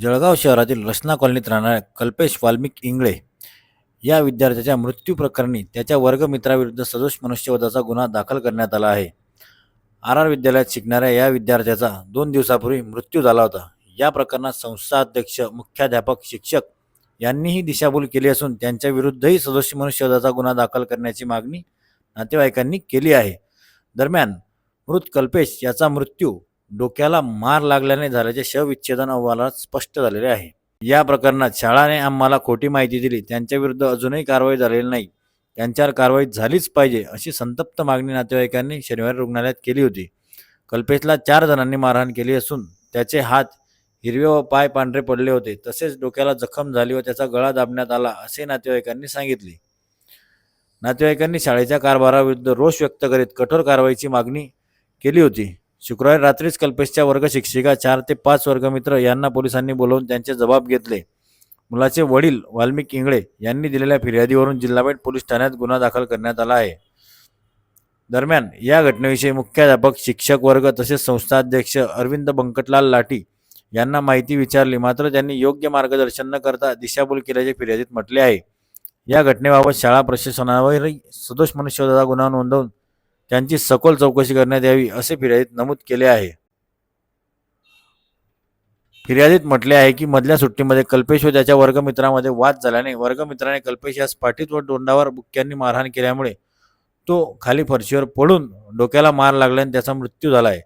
जळगाव शहरातील रचना कॉलनीत राहणाऱ्या कल्पेश वाल्मिक इंगळे या विद्यार्थ्याच्या मृत्यू प्रकरणी त्याच्या वर्गमित्राविरुद्ध सदोष मनुष्यवधाचा गुन्हा दाखल करण्यात आला आहे. आर आर विद्यालयात शिकणाऱ्या या विद्यार्थ्याचा दोन दिवसापूर्वी मृत्यू झाला होता. या प्रकरणात संस्थाध्यक्ष मुख्याध्यापक शिक्षक यांनीही दिशाभूल केली असून त्यांच्या विरुद्धही सदोष मनुष्यवधाचा गुन्हा दाखल करण्याची मागणी नातेवाईकांनी केली आहे. दरम्यान मृत कल्पेश याचा मृत्यू डोक्याला मार लागल्याने झाल्याचे शवविच्छेदन अहवालात स्पष्ट झालेले आहे. या प्रकरणात शाळाने आम्हाला खोटी माहिती दिली. त्यांच्याविरुद्ध अजूनही कारवाई झालेली नाही. त्यांच्यावर कारवाई झालीच पाहिजे अशी संतप्त मागणी नातेवाईकांनी शनिवारी रुग्णालयात केली होती. कल्पेशला चार जणांनी मारहाण केली असून त्याचे हात हिरवे व पाय पांढरे पडले होते. तसेच डोक्याला जखम झाली व त्याचा गळा दाबण्यात आला असे नातेवाईकांनी सांगितले. नातेवाईकांनी शाळेच्या कारभाराविरुद्ध रोष व्यक्त करीत कठोर कारवाईची मागणी केली होती. शुक्रवारी रात्रीच कल्पेशच्या वर्ग शिक्षिका चार ते पाच वर्गमित्र यांना पोलिसांनी बोलवून त्यांचे जबाब घेतले. मुलाचे वडील वाल्मिक इंगळे यांनी दिलेल्या फिर्यादीवरून जिल्हापेठ पोलीस ठाण्यात गुन्हा दाखल करण्यात आला आहे. दरम्यान या घटनेविषयी मुख्याध्यापक शिक्षक वर्ग तसेच संस्थाध्यक्ष अरविंद बंकटलाल लाठी यांना माहिती विचारली. मात्र त्यांनी योग्य मार्गदर्शन न करता दिशाभूल केल्याचे फिर्यादीत म्हटले आहे. या घटनेबाबत शाळा प्रशासनावरही सदोष मनुष्यवधाचा गुन्हा नोंदवून त्यांची सखोल चौकशी करण्यात यावी असे फिर्यादीत नमूद केले आहे. फिर्यादीत म्हटले आहे की मधल्या सुट्टीमध्ये कल्पेश व त्याच्या वर्गमित्रामध्ये वाद झाल्याने वर्गमित्राने कल्पेश यास पाठीत व तोंडावर बुक्क्यांनी मारहाण केल्यामुळे तो खाली फरशीवर पडून डोक्याला मार लागल्याने त्याचा मृत्यू झाला आहे.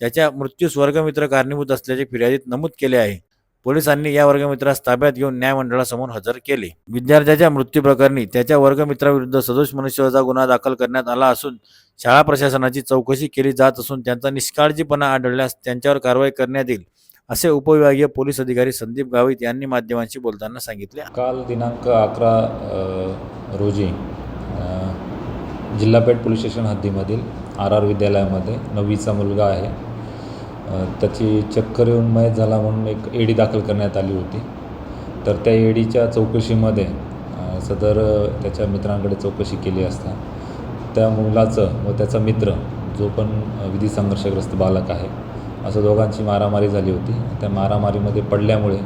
त्याच्या मृत्यूस वर्गमित्र कारणीभूत असल्याचे फिर्यादीत नमूद केले आहे. पोलिसांनी या वर्गमित्रास ताब्यात घेऊन न्यायमंडळासमोर हजर केले. विद्यार्थ्याच्या मृत्यू प्रकरणी त्याच्या वर्गमित्राविरुद्ध सदोष मनुष्यवजा गुन्हा दाखल करण्यात आला असून शाळा प्रशासनाची चौकशी केली जात असून त्यांचा निष्काळजीपणा आढळल्यास त्यांच्यावर कारवाई करण्यात येईल असे उपविभागीय पोलीस अधिकारी संदीप गावित यांनी माध्यमांशी बोलताना सांगितले. काल दिनांक अकरा रोजी जिल्हापेठ पोलीस स्टेशन हद्दीमधील आर आर विद्यालयामध्ये नववीचा मुलगा आहे. त्याची चक्कर येऊन मयत झाला म्हणून एक एडी दाखल करण्यात आली होती. तर त्या एडीच्या चौकशीमध्ये सदर त्याच्या मित्रांकडे चौकशी केली असता. त्या मुलाचं व त्याचा मित्र जो पण विधी संघर्षग्रस्त बालक आहे असं दोघांची मारामारी झाली होती. त्या मारामारीमध्ये पडल्यामुळे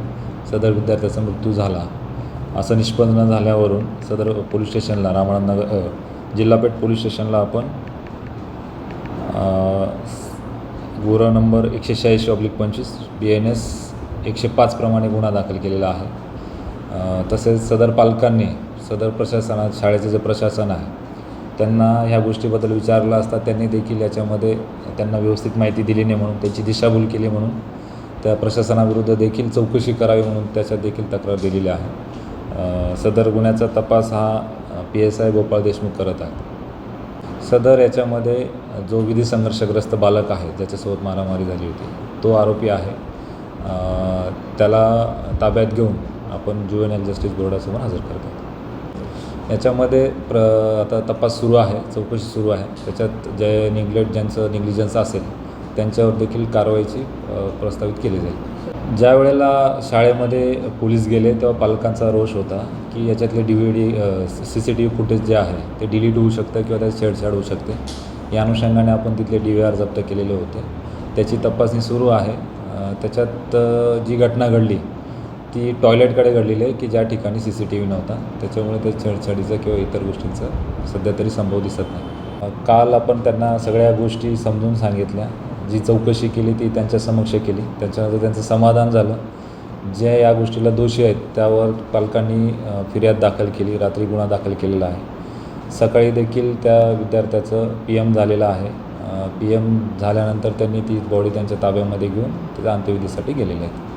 सदर विद्यार्थ्याचा मृत्यू झाला. असं निष्पन्न झाल्यावरून सदर पोलीस स्टेशनला रामणानगर जिल्हापेठ पोलीस स्टेशनला आपण गुन्हा नंबर एकशे शहाऐंशी ऑब्लिक पंचवीस बी एन एस एकशे पाचप्रमाणे गुन्हा दाखल केलेला आहे. तसेच सदर पालकांनी सदर प्रशासनात शाळेचं जे प्रशासन आहे त्यांना ह्या गोष्टीबद्दल विचारलं असता त्यांनी देखील याच्यामध्ये त्यांना व्यवस्थित माहिती दिली नाही म्हणून त्यांची दिशाभूल केली म्हणून त्या प्रशासनाविरुद्ध देखील चौकशी करावी म्हणून त्याच्यात देखील तक्रार दिलेली आहे. सदर गुन्ह्याचा तपास हा P S I Gopal Deshmukh करत आहे. सदर याच्यामध्ये जो विधी संघर्षग्रस्त बालक आहे ज्याच्यासोबत मारामारी झाली होती तो आरोपी आहे. त्याला ताब्यात घेऊन आपण ज्युएनएल जस्टिस बोर्डासमोर हजर करतो याच्यामध्ये प्र आता तपास सुरू आहे चौकशी सुरू आहे. त्याच्यात जे निग्लेक्ट ज्यांचं निग्लिजन्स असेल त्यांच्यावर देखील कारवाईची प्रस्तावित केली जाईल. ज्या वेळेला शाळेमध्ये पोलीस गेले तेव्हा पालकांचा रोष होता. की याच्यातले D V D C C T V footage जे आहे ते डिलीट होऊ शकतं किंवा त्याची छेडछाड होऊ शकते. या अनुषंगाने आपण तिथले डी व्ही आर जप्त केलेले होते. त्याची तपासणी सुरू आहे. त्याच्यात जी घटना घडली ती टॉयलेटकडे घडलेली आहे की ज्या ठिकाणी सी सी टी व्ही नव्हता. त्याच्यामुळे ते छेडछाडीचं किंवा इतर गोष्टींचा सध्या तरी संभव दिसत नाही. काल आपण त्यांना सगळ्या गोष्टी समजून सांगितल्या. जी चौकशी केली ती त्यांच्या समक्ष केली. त्याच्यानंतर त्यांचं समाधान झालं. जे या गोष्टीला दोषी आहेत त्यावर पालकांनी फिर्याद दाखल केली रात्री गुन्हा दाखल केलेला आहे. सकाळी देखील त्या विद्यार्थ्याचं पी एम झालेलं आहे. पी एम झाल्यानंतर त्यांनी ती बॉडी त्यांच्या ताब्यामध्ये घेऊन तिथं अंत्यविधीसाठी गेलेले आहेत.